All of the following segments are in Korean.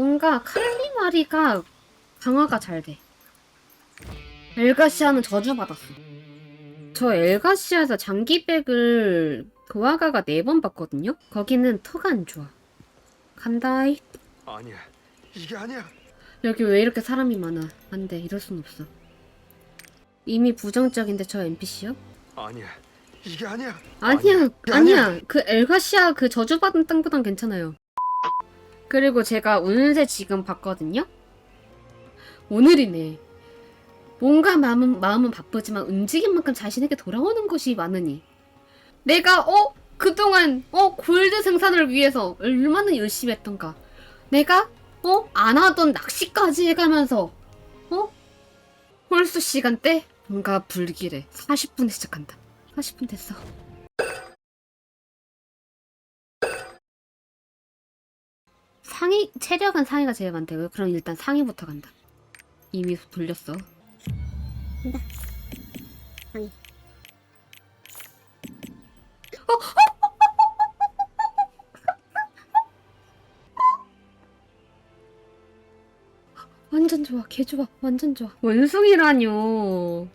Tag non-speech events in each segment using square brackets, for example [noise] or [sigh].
뭔가 칼리마리가 강화가 잘 돼. 엘가시아는 저주받았어. 저 엘가시아에서 장기백을 도화가가 네 번 봤거든요? 거기는 터가 안 좋아. 간다이. 아니야. 이게 아니야. 여기 왜 이렇게 사람이 많아? 안 돼, 이럴 순 없어. 이미 부정적인데 저 NPC요? 아니야. 이게 아니야. 아니야, 이게 아니야. 그 엘가시아 그 저주받은 땅보단 괜찮아요. 그리고 제가 운세 지금 봤거든요? 오늘이네. 뭔가 마음은, 마음은 바쁘지만 움직인 만큼 자신에게 돌아오는 것이 많으니. 내가, 어? 그동안, 어? 골드 생산을 위해서 얼마나 열심히 했던가. 내가, 어? 안 하던 낚시까지 해가면서, 어? 홀수 시간대? 뭔가 불길해. 40분에 시작한다. 40분 됐어. 상위 체력은 상위가 제일 많대요. 그럼 일단 상위부터 간다. 이미 돌렸어. 간다. 상위. 완전 좋아, 개 좋아, 완전 좋아. 원숭이라뇨.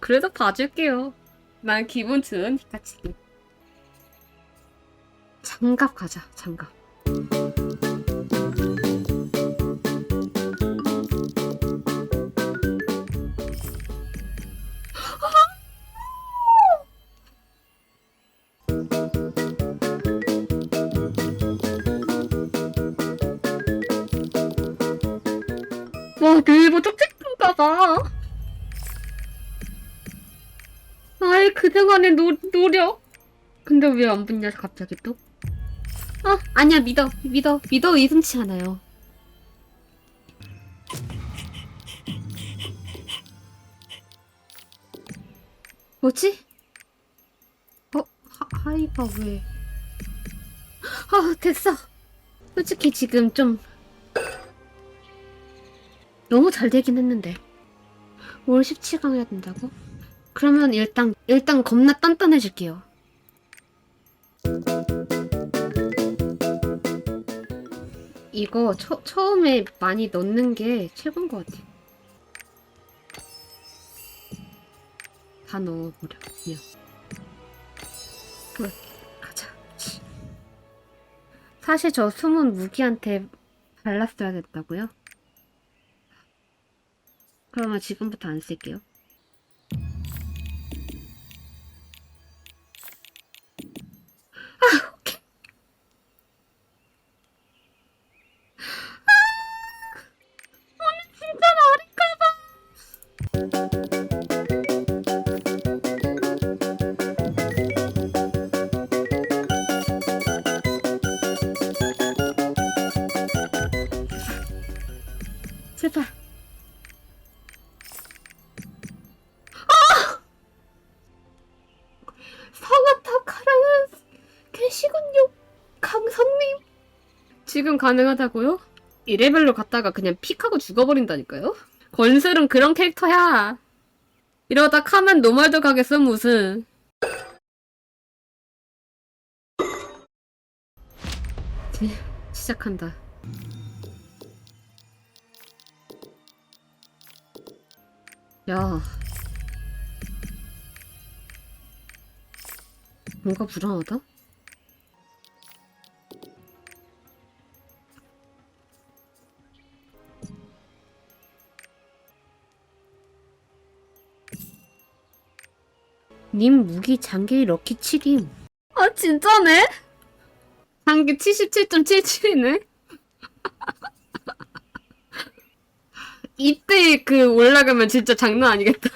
그래도 봐줄게요. 난 기분 좋으니까 지금. 장갑 가자, 장갑. 와, 네이버 쪽집인가 봐. 아이, 그동안에 노, 노력. 근데 왜 안 붙냐, 갑자기 또? 아, 아니야, 믿어, 믿어, 믿어 의심치 않아요. 뭐지? 어, 하, 하이가 왜? 아, 됐어. 솔직히 지금 좀 너무 잘 되긴 했는데. 월 17강 해야 된다고? 그러면 일단, 일단 겁나 단단해질게요. 이거 처, 처음에 많이 넣는 게 최고인 것 같아. 다 넣어버려, 그냥. 가자. 치. 사실 저 숨은 무기한테 발랐어야 됐다고요? 그러면 지금부터 안 쓸게요. 아, 오케이. 아, 오늘 진짜 어릴까봐. 제발. 지금 가능하다고요? 2레벨로 갔다가 그냥 픽하고 죽어버린다니까요? 건슬은 그런 캐릭터야. 이러다 카면 노말도 가겠어 무슨. 네, 시작한다. 야. 뭔가 불안하다? 님 무기 장기 럭키 7임. 아, 진짜네? 장기 77.77이네? 이때 그 올라가면 진짜 장난 아니겠다.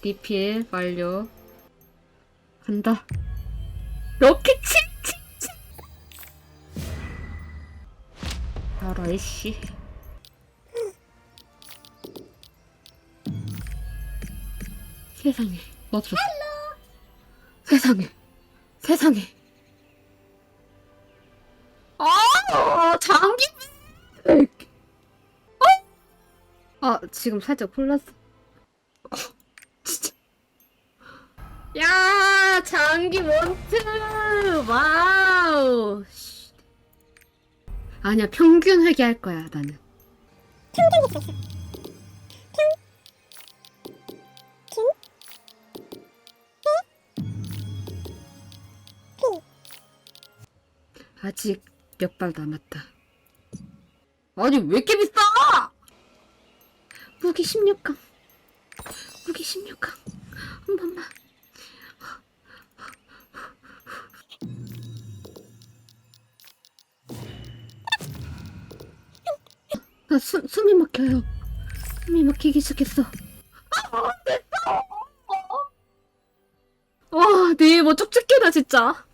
리필 완료. 간다. 럭키 칠칠칠. 알아 세상에 멈췄어. 세상에 세상에. 아 장기. 어? 아 지금 살짝 콜랐어. 진짜. 야, 장기 원트! 와우! 씨. 아니야 평균 회계할 거야 나는. 아직 몇 발 남았다. 아니 왜 이렇게 비싸? 무기 16강. 무기 16강. 한 번만. 나 숨, 숨이 막혀요. 숨이 막히기 시작했어. 아, 됐어. 와, 네이버 쪽집게다, 진짜.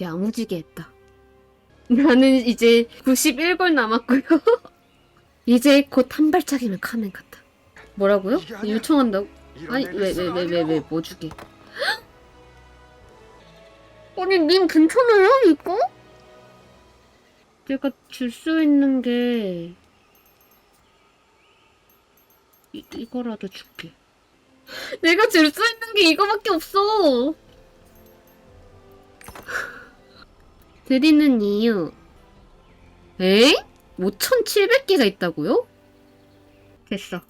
야무지게 했다. 나는 이제 91골 남았고요. [laughs] 이제 곧 한 발짝이면 카멘 같다. 뭐라고요? 요청한다고? 아니, 왜, 왜, 왜, 왜. 왜, 뭐 주게? [gasps] 아니, 님 괜찮아요, 이거? 내가 줄 수 있는 게, 이, 이거라도 줄게. 내가 줄 수 있는 게 이거밖에 없어! [laughs] 드리는 이유. 에? 5,700개가 있다고요? 됐어.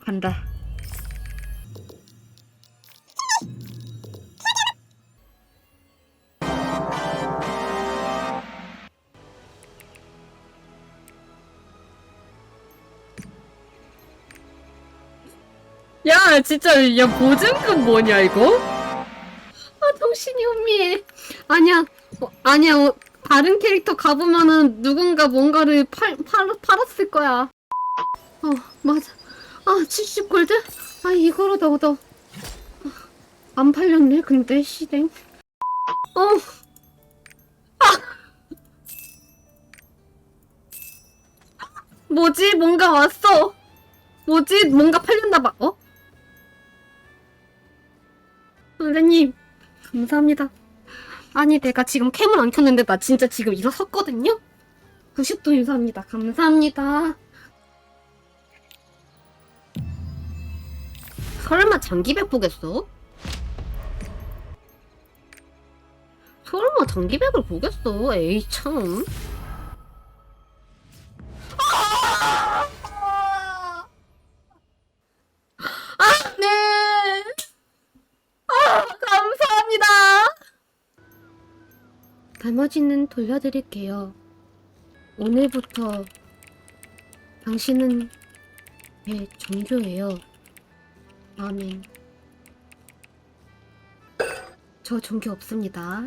간다. 야, 진짜, 야, 보증금 뭐냐, 이거? 아, 정신이 혼미해. 아니야, 어, 아니야, 어, 다른 캐릭터 가보면은 누군가 뭔가를 팔, 팔, 팔았을 거야. 어, 맞아. 아, 70골드? 아, 이거로다, 얻어. 안 팔렸네, 근데, 시댕. 어. 아! 뭐지? 뭔가 왔어. 뭐지? 뭔가 팔렸나봐. 어? 선생님, 감사합니다. 아니, 내가 지금 캠을 안 켰는데 나 진짜 지금 일어섰거든요? 90도 인사합니다. 감사합니다. 설마 장기백 보겠어? 설마 장기백을 보겠어? 에이 참. 나머지는 돌려드릴게요. 오늘부터 당신은 제 종교예요. 아멘. 저 종교 없습니다.